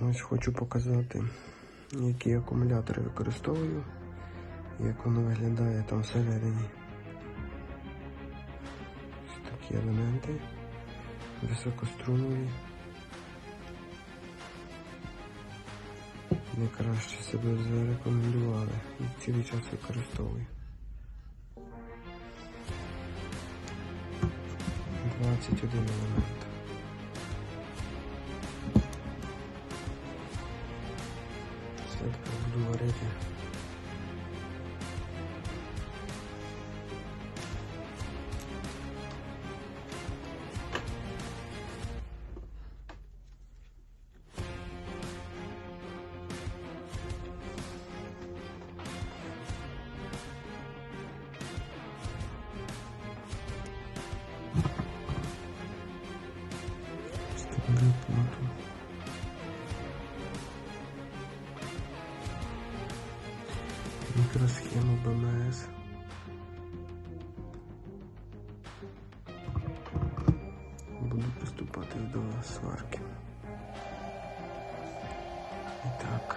Ось хочу показати, які акумулятори використовую, як воно виглядає там всередині. Ось такі елементи високострумові. Найкраще себе зарекомендували і цілий час використовую. 21 елемент. Все буду варити. Ставлю плату. Мікросхему БМС. Буду приступати до сварки. І так.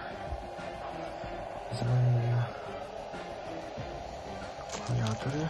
я акумулятори.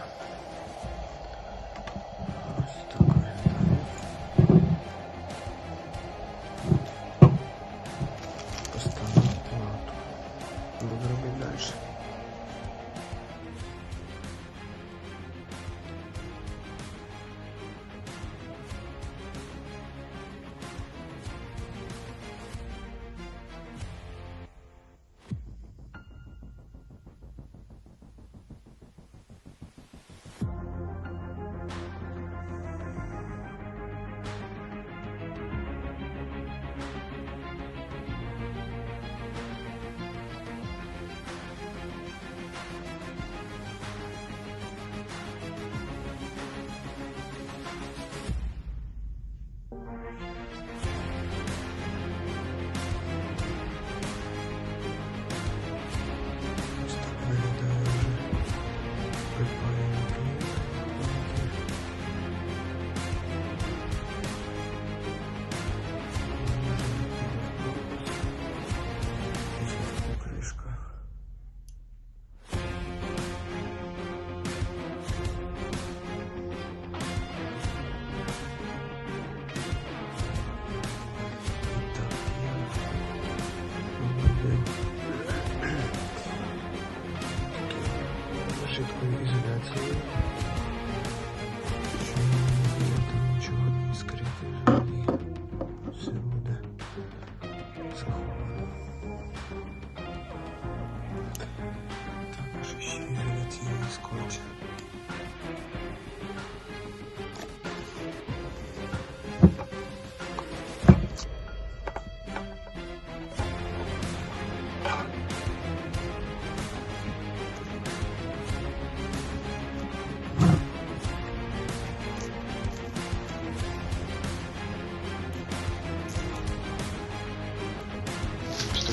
жидкою ізоляцією. Щоб не було там нічого не скрити взагалі. Все буде заховано. Також ще ізоляційний скотч.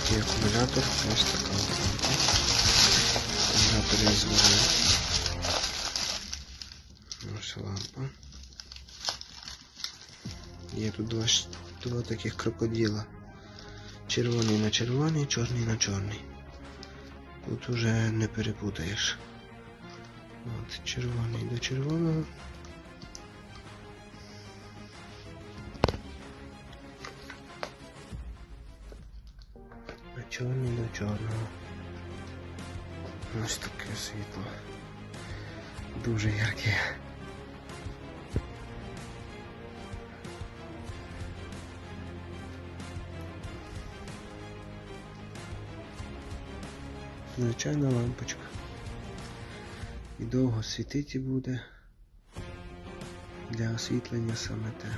Такий акумулятор, ось така оцінка. Акумулятор я зварив. Ось лампа. Є тут два, два таких крокодила. Червоний на червоний, чорний на чорний. Тут уже не перепутаєш. От, червоний до червоного. А чорний до чорного. Ось таке світло. Дуже ярке. Звичайна лампочка. І довго світити буде для освітлення саме те.